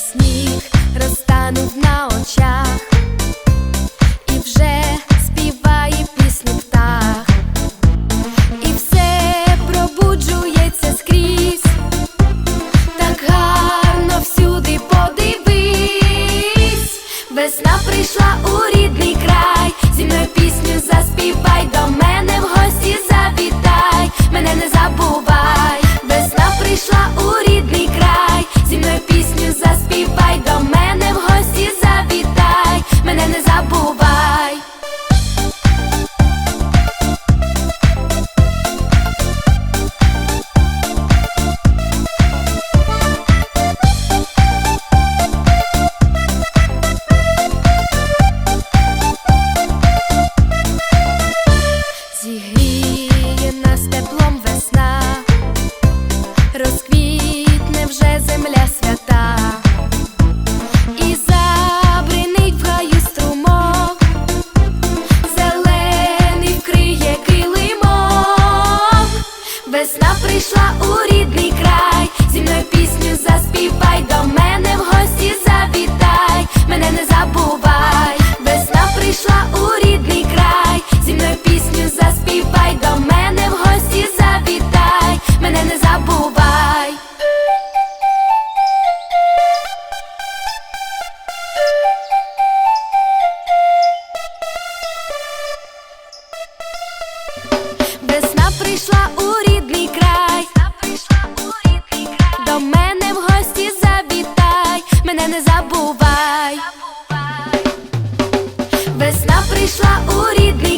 сніг розтанув на очах. Весна прийшла у рідний край. забувай, весна прийшла у рідний.